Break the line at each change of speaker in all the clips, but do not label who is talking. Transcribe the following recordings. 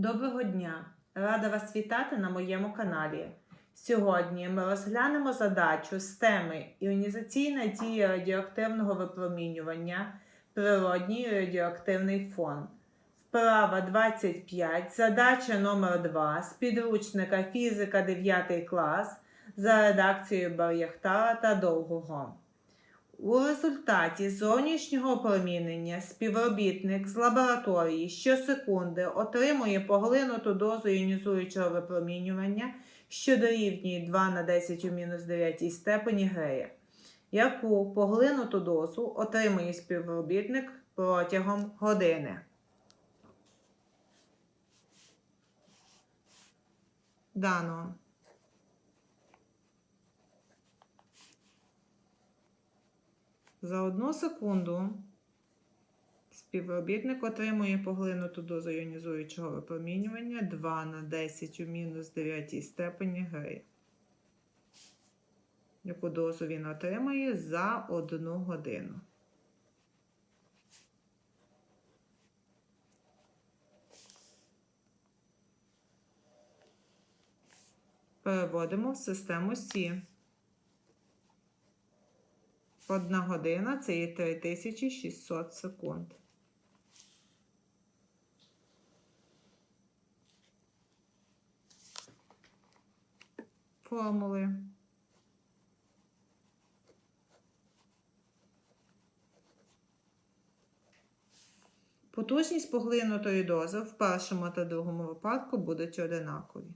Доброго дня! Рада вас вітати на моєму каналі. Сьогодні ми розглянемо задачу з теми Іонізаційна дія радіоактивного випромінювання, природній радіоактивний фон. Вправа 25, задача номер 2 з підручника фізика 9 клас за редакцією Бар'яхтара та Довгого. У результаті зовнішнього опромінення співробітник з лабораторії щосекунди отримує поглинуту дозу іонізуючого випромінювання, що дорівнює 2 на 10 у мінус 9 степені Грея, яку поглинуту дозу отримує співробітник протягом години. Дано. За одну секунду співробітник отримує поглинуту дозу іонізуючого випромінювання 2 на 10 у мінус 9 степені Грея. Яку дозу він отримає за одну годину. Переводимо в систему Сі. Одна година це є 3600 секунд. Формули. Потужність поглинутої дози в першому та другому випадку будуть одинакові.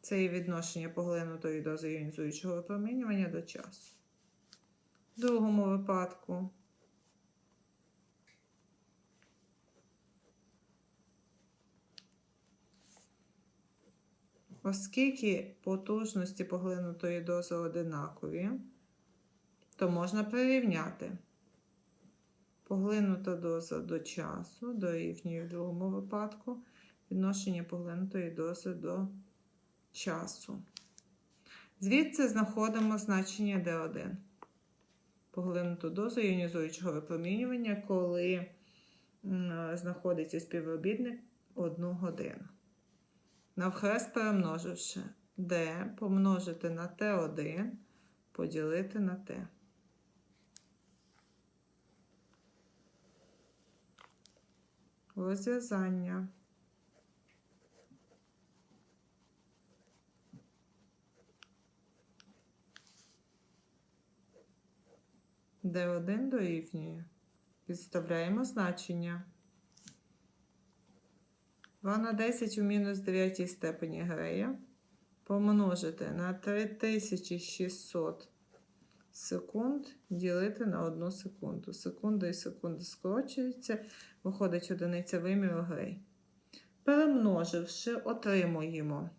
Це є відношення поглинутої дози іонізуючого випромінювання до часу. В другому випадку оскільки потужності поглинутої дози одинакові, то можна прирівняти. Поглинута доза до часу дорівнює в другому випадку відношення поглинутої дози до часу. Звідси знаходимо значення D1. Поглинуту дозу іонізуючого випромінювання, коли знаходиться співробітник 1 годину. Навхрест перемноживши D помножити на T1, поділити на T. Розв'язання. D1 дорівнює. Підставляємо значення. 2 на 10 у мінус 9 степені Грея помножити на 3600 секунд ділити на 1 секунду. Секунда і секунда скорочуються, виходить одиниця виміру Грей. Перемноживши, отримуємо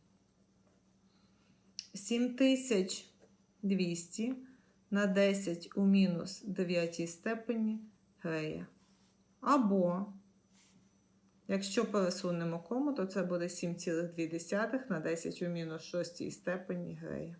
7200 на 10 у мінус 9 степені Грея. Або, якщо пересунемо кому, то це буде 7,2 на 10 у мінус 6 степені Грея.